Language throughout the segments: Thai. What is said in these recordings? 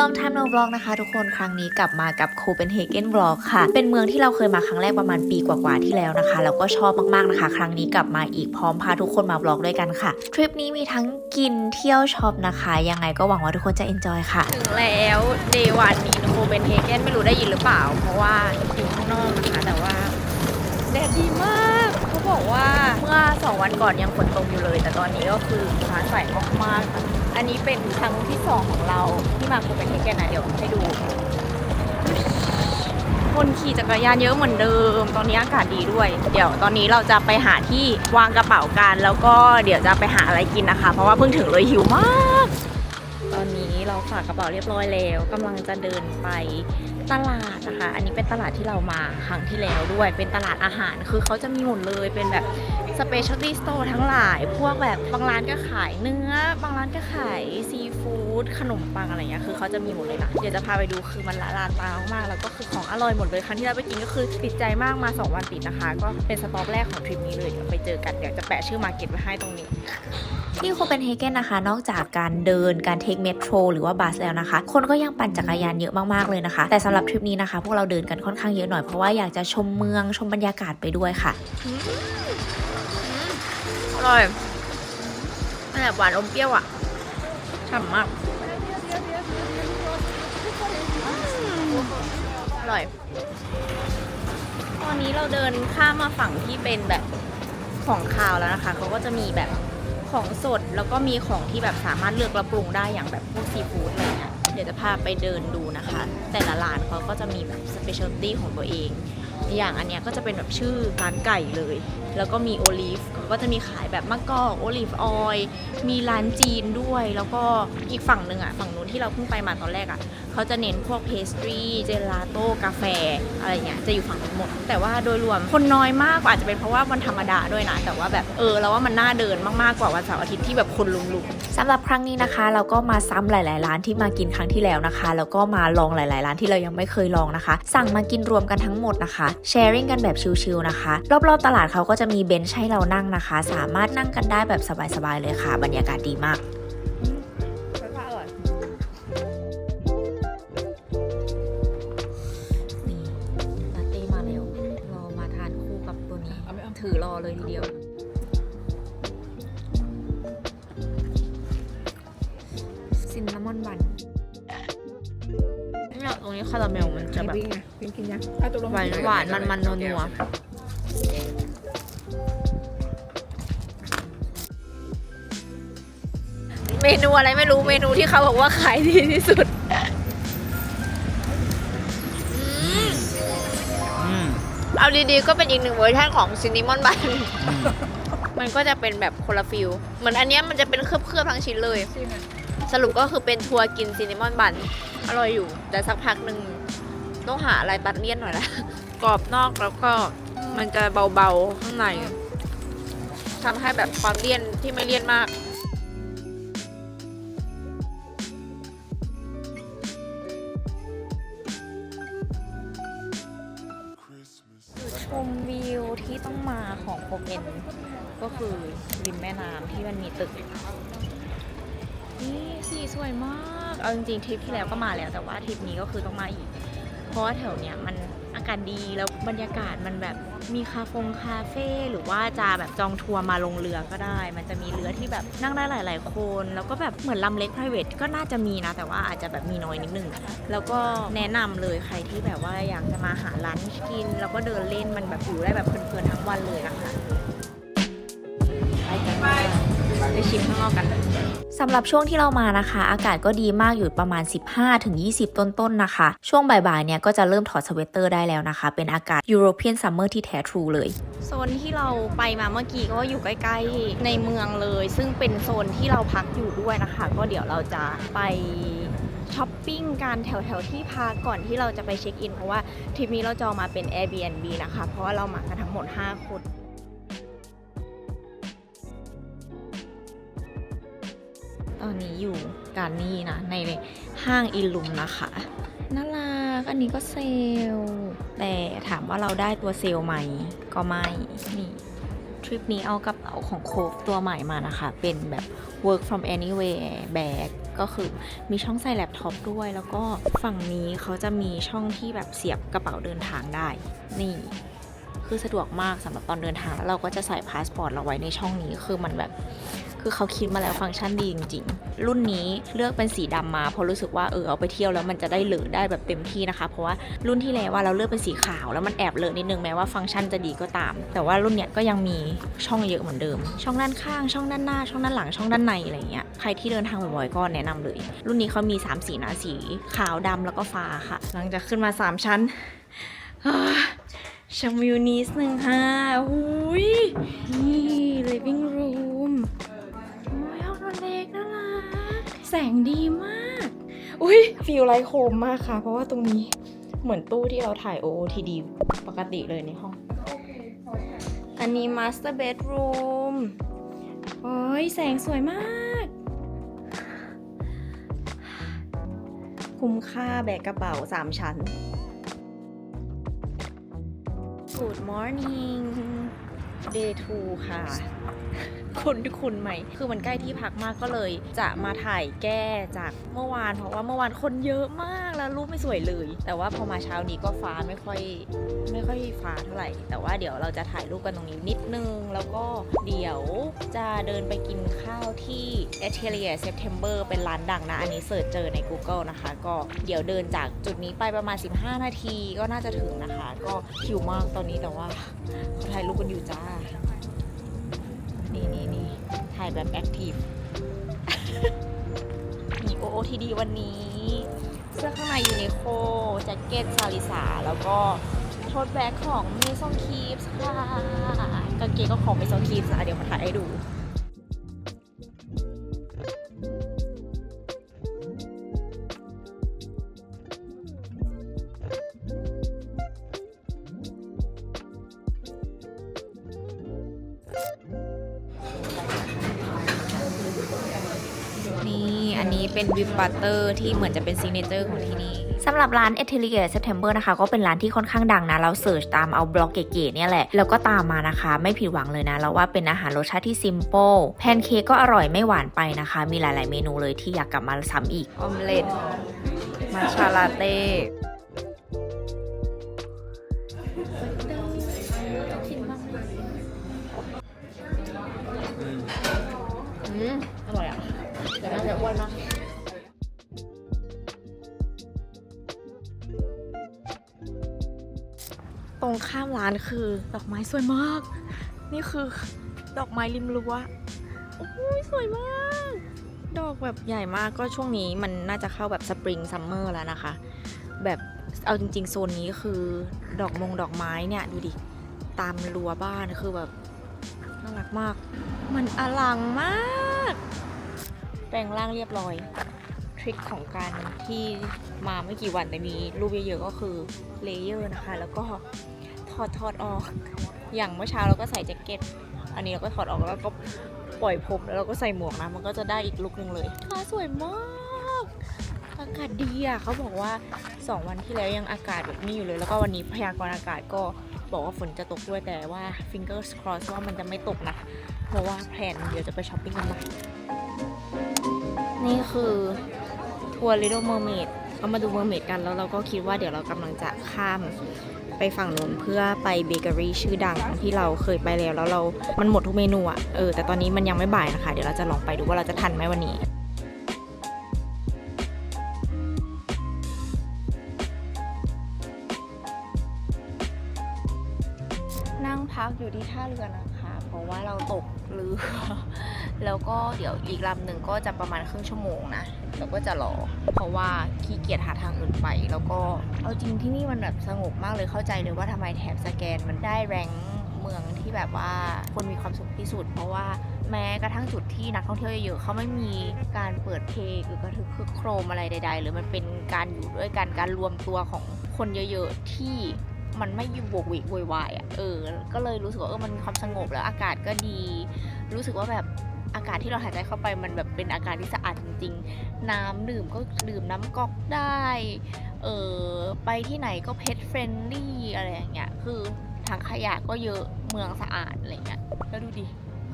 ลองทำโนบล็อกนะคะ ทุกคนครั้งนี้กลับมากับโคเปนเฮเกนบล็อกค่ะ เป็นเมืองที่เราเคยมาครั้งแรกประมาณปีกว่าๆที่แล้วนะคะ แล้วก็ชอบมากๆนะคะ ครั้งนี้กลับมาอีกพร้อมพาทุกคนมาบล็อกด้วยกันค่ะทริปนี้มีทั้งกินเที่ยวช็อปนะคะ ยังไงก็หวังว่าทุกคนจะเอนจอยค่ะ ถึงแล้วเดวันนี้โคเปนเฮเกนไม่รู้ได้ยินหรือเปล่า เพราะว่าอยู่ข้างนอกนะคะแต่ว่าแดดดีมาก บอกว่าเมื่อสองวันก่อนยังฝนตกอยู่เลย แต่ตอนนี้ก็คือฟ้าใสมากๆค่ะอันนี้เป็นครั้งที่สองของเราที่มาโคเปนเฮเกนนะเดี๋ยวให้ดู คนขี่จักรยานเยอะเหมือนเดิม ตอนนี้อากาศดีด้วย เดี๋ยวตอนนี้เราจะไปหาที่วางกระเป๋ากัน แล้วก็เดี๋ยวจะไปหาอะไรกินนะคะ เพราะว่าเพิ่งถึงเลยหิวมาก ตอนนี้เราฝากกระเป๋าเรียบร้อยแล้วกำลังจะเดินไป ตลาดนะคะ อันนี้เป็นตลาดที่เรามาครั้งที่แล้วด้วย เป็นตลาดอาหาร คือเขาจะมีหมดเลย เป็นแบบ specialty store ทั้งหลาย พวกแบบบางร้านก็ขายเนื้อ บางร้านก็ขายซีฟู้ดขนมปังอะไรเงี้ยคือเขาจะมีหมดเลยนะเดี๋ยวจะพาไปดูคือมันละลานตามากๆแล้วก็คือของอร่อยหมดเลยครั้งที่เราไปกินก็คือติดใจมากมา 2 วันติดนะคะ ก็เป็นสต็อปแรกของทริปนี้เลยเดี๋ยวไปเจอกันเดี๋ยวจะแปะชื่อมาร์เก็ตไว้ให้ตรงนี้ที่โคเปนเฮเกนนะคะ นอกจากการเดินการเทคเมโทรหรือว่าบัสแล้วนะคะ คนก็ยังปั่นจักรยานเยอะมากๆเลยนะคะ แต่สำหรับทริปนี้นะคะ พวกเราเดินกันค่อนข้างเยอะหน่อยเพราะว่าอยากจะชมเมืองชมบรรยากาศไปด้วยค่ะ อร่อยมันแบบหวานอมเปรี้ยวอะฉ่ำมากอร่อย ตอนนี้เราเดินข้ามมาฝั่งที่เป็นแบบของคาวแล้วนะคะ เขาก็จะมีแบบของสดแล้วก็มีของที่แบบสามารถเลือกและปรุงได้อย่างแบบพวกซีฟู้ดอะไรเงี้ย เดี๋ยวจะพาไปเดินดูนะคะ แต่ละร้านเขาก็จะมีแบบสเปเชียลตี้ของตัวเอง อย่างอันเนี้ยก็จะเป็นแบบชื่อร้านไก่เลย แล้วก็มีโอลีฟก็จะมีขายแบบมะกอกโอลีฟออยล์มีร้านจีนด้วย แล้วก็อีกฝั่งหนึ่งอะฝั่งนู้นที่เราเพิ่งไปมาตอนแรกอะ เขาจะเน้นพวกเพสตรีเจลาโต้กาแฟอะไรเงี้ยจะอยู่ฝั่งนู้นหมด แต่ว่าโดยรวมคนน้อยมากอาจจะเป็นเพราะว่าวันธรรมดาด้วยนะ แต่ว่าแบบเออเราว่ามันน่าเดินมากๆกว่าวันเสาร์อาทิตย์ที่แบบคนลุมๆสำหรับครั้งนี้นะคะ เราก็มาซ้ำหลาย ๆ ร้านที่มากินครั้งที่แล้วนะคะ แล้วก็มาลองหลาย ๆ ร้านที่เรายังไม่เคยลองนะคะ สั่งมากินรวมกันทั้งหมดนะคะแชร์ริ่งกันแบบชิลๆนะคะ รอบ ๆ ตลาดเขาก็จะมีเบนช์ให้เรานั่งนะคะ สามารถนั่งกันได้แบบสบาย ๆ เลยค่ะ บรรยากาศดีมาก เลยทีเดียว ซินนามอนบันเนี่ยตรงนี้คาราเมลมันจะแบบวิ่งไงวิ่งกินยังอะตกลงหวานหวานมันมันนัวนัวเมนูอะไรไม่รู้เมนูที่เขาบอกว่าขายดีที่สุด ดีๆก็เป็นอีกหนึ่งเวอร์ชันของซินนิมอนบัน มันก็จะเป็นแบบคนละฟิลเหมือนอันเนี้ยมันจะเป็นเคลือบๆทั้งชิ้นเลยสรุปก็คือเป็นทัวร์กินซินนิมอนบัน อร่อยอยู่ แต่สักพักหนึ่งต้องหาอะไรตัดเลี่ยนหน่อยละ กรอบนอกแล้วก็มันจะเบาๆข้างในทำให้แบบความเลี่ยนที่ไม่เลี่ยนมาก ที่ต้องมาของโคเปนก็คือริมแม่น้ำที่มันมีตึก นี่สีสวยมาก เอาจริงๆทริปที่แล้วก็มาแล้วแต่ว่าทริปนี้ก็คือต้องมาอีก เพราะว่าแถวเนี้ยมัน อากาศดีแล้วบรรยากาศมันแบบมีคาเฟงคาเฟ่หรือว่าจะแบบจองทัวร์มาลงเรือก็ได้ มันจะมีเรือที่แบบนั่งได้หลาย ๆ คน แล้วก็แบบเหมือนลำเล็ก private ก็น่าจะมีนะ แต่ว่าอาจจะแบบมีน้อยนิดนึง แล้วก็แนะนำเลยใครที่แบบว่าอยากจะมาหาร้านกิน แล้วก็เดินเล่นมันแบบอยู่ได้แบบเพลินๆทั้งวันเลยนะคะไปกันไปชิมข้างนอกกัน สำหรับช่วงที่เรามานะคะ อากาศก็ดีมากอยู่ประมาณ 15-20 ต้นๆนะคะ ช่วงบ่ายๆเนี่ยก็จะเริ่มถอดสเวตเตอร์ได้แล้วนะคะ เป็นอากาศ European Summer ที่แท้ทรูเลย โซนที่เราไปมาเมื่อกี้ก็อยู่ใกล้ๆในเมืองเลย ซึ่งเป็นโซนที่เราพักอยู่ด้วยนะคะ ก็เดี๋ยวเราจะไปช้อปปิ้งกันแถวๆที่พักก่อนที่เราจะไปเช็คอิน เพราะว่าทริปนี้เราจองมาเป็น Airbnb นะคะ เพราะว่าเรามากันทั้งหมด 5 คน อนนี้อยู่การนี่นะ ในห้างอิลุมนะคะน่ารักอันนี้ก็เซลแต่ถามว่าเราได้ตัวเซลไหมก็ไม่นี่ทริปนี้เอากระเป๋าของโคฟตัวใหม่มานะคะ เป็นแบบ work from anywhere bag ก็คือมีช่องใส่แล็ปท็อปด้วย แล้วก็ฝั่งนี้เขาจะมีช่องที่แบบเสียบกระเป๋าเดินทางได้ นี่ คือสะดวกมากสำหรับตอนเดินทางแล้วเราก็จะใส่พาสปอร์ตเราไว้ในช่องนี้คือมันแบบ คือเขาคิดมาแล้วฟังก์ชันดีจริงๆ รุ่นนี้เลือกเป็นสีดำมาเพราะรู้สึกว่าเออเอาไปเที่ยวแล้วมันจะได้เหลือได้แบบเต็มที่นะคะ เพราะว่ารุ่นที่แล้วว่าเราเลือกเป็นสีขาวแล้วมันแอบเลอะนิดนึงแม้ว่าฟังก์ชันจะดีก็ตาม แต่ว่ารุ่นเนี้ยก็ยังมีช่องเยอะเหมือนเดิม ช่องด้านข้าง ช่องด้านหน้า ช่องด้านหลัง ช่องด้านในอะไรเงี้ย ใครที่เดินทางบ่อยๆก็แนะนำเลย รุ่นนี้เขามี 3 สีนะสีขาวดำแล้วก็ฟ้าค่ะ หลังจากขึ้นมา 3 ชั้นชมวิวนิดนึงค่ะอุ้ยนี่ living room แสงดีมาก อุ้ยฟิลไลท์โคมมากค่ะ เพราะว่าตรงนี้เหมือนตู้ที่เราถ่าย OOTD ปกติเลยในห้อง อันนี้ master bedroom โอ้ยแสงสวยมาก คุ้มค่าแบกกระเป๋า 3 ชั้น Good morning day 2ค่ะ คุณคุณไหม คือมันใกล้ที่พักมากก็เลย จะมาถ่ายแก้จากเมื่อวาน เพราะว่าเมื่อวานคนเยอะมากแล้วรูปไม่สวยเลย แต่ว่าพอมาเช้านี้ก็ฟ้าไม่ค่อยไม่ค่อยฟ้าเท่าไหร่ แต่ว่าเดี๋ยวเราจะถ่ายรูปกันตรงนี้นิดนึง แล้วก็เดี๋ยวจะเดินไปกินข้าวที่ Atelier September เป็นร้านดังนะ อันนี้เสิร์ชเจอใน Google นะคะ ก็เดี๋ยวเดินจากจุดนี้ไปประมาณ 15 นาทีก็น่าจะถึงนะคะ ก็หิวมากตอนนี้แต่ว่าเขาถ่ายรูปกันอยู่จ้านี่นี่นี่ถ่ายแบบแอคทีฟมีโอโอทีดีวันนี้ เสื้อข้างในยูนิโคแจ็คเก็ตซาลิสา แล้วก็โทดแบ็คของเมซองคีฟส์ค่ะ กางเกงก็ของเมซองคีฟส์อะเดี๋ยวมาถ่ายให้ดู เป็นวิปบัตเตอร์ที่เหมือนจะเป็นซิกเนเจอร์ของที่นี่สำหรับร้าน a t e l i e r September นะคะ ก็เป็นร้านที่ค่อนข้างดังนะ เราเสิร์ชตามเอาบล็อกเก๋ๆเนี่ยแหละ แล้วก็ตามมานะคะ ไม่ผิดหวังเลยนะแล้วว่าเป็นอาหารรสชาติที่ซิมเ l ิลแพนเค้กก็อร่อยไม่หวานไปนะคะ มีหลาย ๆ เมนูเลยที่อยากกลับมาซ้ำอีกออมเล็ตมาชาลาเต้อืมอร่อยอะแต่น่าจะอ้วนมาก ตรงข้ามร้านคือดอกไม้สวยมาก นี่คือดอกไม้ริมรั้วโอ้ยสวยมาก ดอกแบบใหญ่มากก็ช่วงนี้มันน่าจะเข้าแบบสปริงซัมเมอร์แล้วนะคะ แบบเอาจริง ๆ โซนนี้คือดอกมงดอกไม้เนี่ย ดูดิ ตามรั้วบ้านคือแบบน่ารักมาก มันอลังมาก แปลงร่างเรียบร้อย ทริคของการที่มาไม่กี่วันแต่มีรูปเยอะๆก็คือเลเยอร์นะคะ แล้วก็ อดถอดออก อย่างเมื่อเช้าเราก็ใส่แจ็คเก็ต อันนี้เราก็ถอดออกแล้วก็ปล่อยผมแล้วเราก็ใส่หมวกนะ มันก็จะได้อีกลุคนึงเลยฟ้าสวยมากอากาศดีอะเขาบอกว่า 2 วันที่แล้วยังอากาศแบบนี้อยู่เลย แล้วก็วันนี้พยากรณ์อากาศก็บอกว่าฝนจะตกด้วยแต่ว่า fingers crossed ว่ามันจะไม่ตกนะ เพราะว่าแพลนเดี๋ยวจะไปช้อปปิ้งกันใหม่นี่คือทัวร์ Little Mermaid ก็มาดู Mermaid กันแล้วเราก็คิดว่าเดี๋ยวเรากำลังจะข้าม ไปฝั่งนู้นเพื่อไปเบเกอรี่ชื่อดังที่เราเคยไปแล้วแล้วเรา มันหมดทุกเมนูอะเออแต่ตอนนี้มันยังไม่บ่ายนะคะ เดี๋ยวเราจะลองไปดูว่าเราจะทันไหมวันนี้นั่งพักอยู่ที่ท่าเรือนะคะ เพราะว่าเราตกเรือ แล้วก็เดี๋ยวอีกลำหนึ่งก็จะประมาณครึ่งชั่วโมงนะแล้วก็จะรอ เพราะว่าขี้เกียจหาทางอื่นไป แล้วก็เอาจริงที่นี่มันแบบสงบมากเลยเข้าใจเลยว่าทำไมแถบสแกนมันได้แรงเมืองที่แบบว่าคนมีความสุขที่สุด เพราะว่าแม้กระทั่งจุดที่นักท่องเที่ยวเยอะๆเขาไม่มีการเปิดเพลงหรือกระทึกคึกโครมอะไรใด ๆ หรือมันเป็นการอยู่ด้วยกันการรวมตัวของคนเยอะๆที่มันไม่อยู่บวกเวกวยวายอะเออ ก็เลยรู้สึกว่าเออมันมีความสงบแล้วอากาศก็ดี รู้สึกว่าแบบ อากาศที่เราหายใจเข้าไปมันแบบเป็นอากาศที่สะอาดจริงๆ น้ำดื่มก็ดื่มน้ำก๊อกได้ เออไปที่ไหนก็เพ t เฟรนลี่อะไรอย่างเงี้ย คือถังขยะก็เยอะเมืองสะอาดอะไรเงี้ย แล้วดูดิ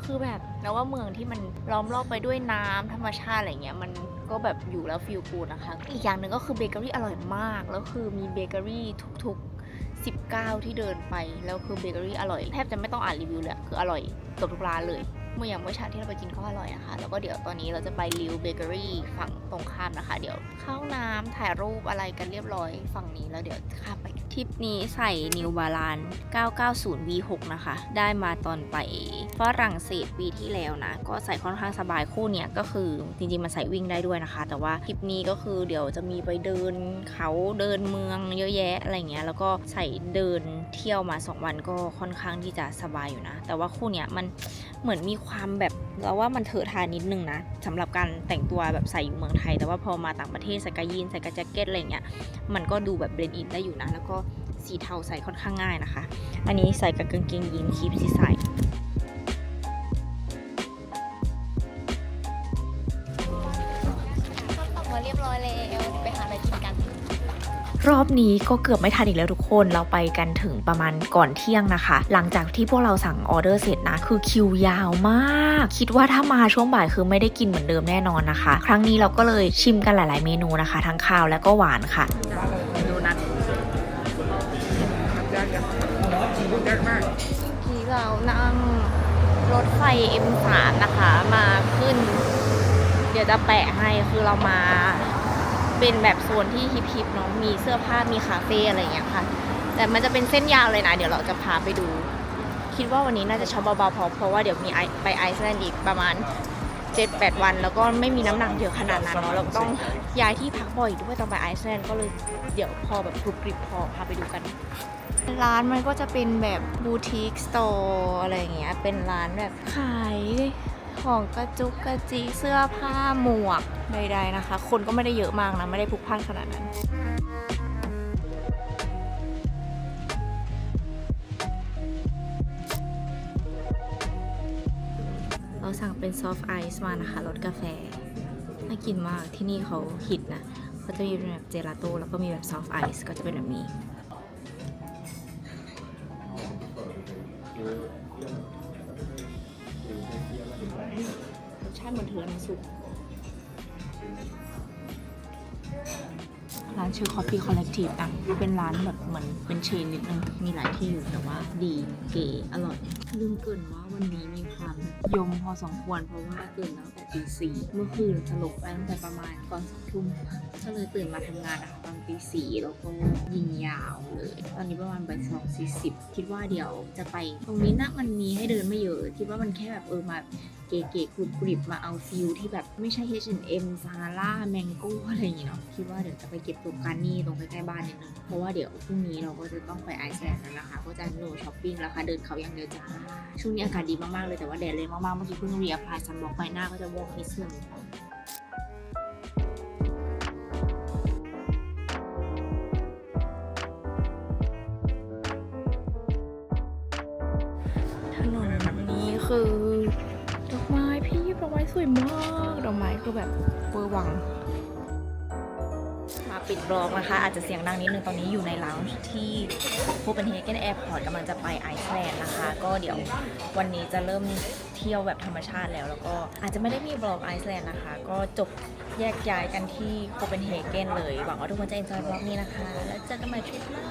คือแบบแล้วว่าเมืองที่มันล้อมรอบไปด้วยน้ำธรรมชาติอะไรเงี้ยมันก็แบบอยู่แล้วฟีลกูดนะคะ อีกอย่างหนึ่งก็คือเบเกอรี่อร่อยมาก แล้วคือมีเบเกอรี่ทุกๆ 19 ที่เดินไป แล้วคือเบเกอรี่อร่อย แทบจะไม่ต้องอ่านรีวิวเลย คืออร่อยเกือบทุกร้านเลย เมื่ออย่างเมื่อเช้าที่เราไปกินก็อร่อยนะคะ แล้วก็เดี๋ยวตอนนี้เราจะไปริวเบเกอรี่ฝั่งตรงข้ามนะคะ เดี๋ยวเข้าน้ำถ่ายรูปอะไรกันเรียบร้อยฝั่งนี้แล้วเดี๋ยวข้ามไปทริปนี้ใส่ New Balance 990 V6 นะคะ ได้มาตอนไปฝรั่งเศสปีที่แล้วนะ ก็ใส่ค่อนข้างสบายคู่เนี้ยก็คือจริงๆมันใส่วิ่งได้ด้วยนะคะ แต่ว่าทริปนี้ก็คือเดี๋ยวจะมีไปเดินเขาเดินเมืองเยอะแยะอะไรเงี้ยแล้วก็ใส่เดินเที่ยวมา 2 วันก็ค่อนข้างที่จะสบายอยู่นะ แต่ว่าคู่เนี้ยมันเหมือนมีความแบบเราว่ามันเถอะทานิดนึงนะสำหรับการแต่งตัวแบบใส่อยู่เมืองไทย แต่ว่าพอมาต่างประเทศใส่กายีนใส่กระแจ็คเก็ตอะไรเงี้ยมันก็ดูแบบเบรนด์อินได้อยู่นะ แล้วก็สีเทาใส่ค่อนข้างง่ายนะคะ อันนี้ใส่กับกางเกงยีนคีบที่ใส่มาเรียบร้อยแล้ว รอบนี้ก็เกือบไม่ทันอีกแล้วทุกคนเราไปกันถึงประมาณก่อนเที่ยงนะคะ หลังจากที่พวกเราสั่งออเดอร์เสร็จนะ คือคิวยาวมาก คิดว่าถ้ามาช่วงบ่ายคือไม่ได้กินเหมือนเดิมแน่นอนนะคะ ครั้งนี้เราก็เลยชิมกันหลาย ๆ เมนูนะคะ ทั้งข้าวและก็หวานค่ะดูนัดที่เรานั่งรถไฟ M3 นะคะ มาขึ้น เดี๋ยวจะแปะให้คือเรามา เป็นแบบโซนที่ฮิปๆเนาะมีเสื้อผ้ามีคาเฟ่อะไรอย่างเงี้ยค่ะ แต่มันจะเป็นเส้นยาวเลยนะ เดี๋ยวเราจะพาไปดู คิดว่าวันนี้น่าจะช็อปเบาๆพอเพราะว่าเดี๋ยวมีไอไปไอซ์แลนด์อีกประมาณ7-8วัน แล้วก็ไม่มีน้ำหนักเยอะขนาดนั้นเนาะเราต้องย้ายที่พักบ่อยด้วยต้องไปไอซ์แลนด์ก็เลยเดี๋ยวพอแบบกรุบกริบพอพาไปดูกัน ร้านมันก็จะเป็นแบบบูติกสโตร์อะไรอย่างเงี้ยเป็นร้านแบบขาย ของกระจุกกระจิกเสื้อผ้าหมวกใดๆนะคะ คนก็ไม่ได้เยอะมากนะ ไม่ได้พลุกพล่านขนาดนั้นเราสั่งเป็นซอฟต์ไอซ์มานะคะรสกาแฟ น่ากินมากที่นี่เขาฮิตนะเขาจะมีแบบเจลาโต้แล้วก็มีแบบซอฟต์ไอซ์ก็จะเป็นแบบนี้าติเหมือนเทือน้ำซุปร้านชื่อ Coffee Collective อะ เป็นร้านแบบเหมือนเป็นเชนนิดนึง มีหลายที่อยู่แต่ว่าดีเก๋อร่อย ลืมเกรินว่า วันนี้มีความยมพอสมควรเพราะว่าตื่นตั้งแต่ตีสี่เมื่อคืนสลบไปตั้งแต่ประมาณก่อนสองทุ่มก็เลยตื่นมาทำงานนะคะตอนตีสี่แล้วก็ยิงยาวเลย ตอนนี้ประมาณบ่ายสองสี่สิบคิดว่าเดี๋ยวจะไป ตรงนี้นะมันมีให้เดินไม่เยอะคิดว่ามันแค่แบบเออมาเก๋ๆกรุบกริบมาเอาฟิลที่แบบไม่ใช่ H&M ซาร่าแมงโก้อะไรอย่างเงี้ยเนาะคิดว่าเดี๋ยวจะไปเก็บตัวการนี่ตรงใกล้ๆบ้านนิดนึงเพราะว่าเดี๋ยวพรุ่งนี้เราก็จะต้องไปไอซ์แลนด์แล้วนะคะ ก็จะโนช้อปปิ้งแล้วค่ะเดินเขาอย่างเดียวจ้าช่วงนี้อากาศดีมากๆเลยแต่ว่าแดดแรงมากๆเมื่อกี้เพิ่งรีแอพลายซันบล็อกไปหน้าก็จะวอกนิดนึงถนนนี้คือ ดอกไม้พี่ดอกไม้สวยมาก ดอกไม้คือแบบเวอร์วัง ปิดบล็อกนะคะ อาจจะเสียงดังนิดนึงตอนนี้อยู่ในลาวน์ที่โคเปนเฮเกนแอร์พอร์ตกำลังจะไปไอซ์แลนด์นะคะ ก็เดี๋ยววันนี้จะเริ่มเที่ยวแบบธรรมชาติแล้ว แล้วก็อาจจะไม่ได้มีบล็อกไอซ์แลนด์นะคะ ก็จบแยกย้ายกันที่โคเปนเฮเกนเลย หวังว่าทุกคนจะเอ็นจอยบล็อกนี้นะคะ แล้วเจอกันใหม่ทริปหน้า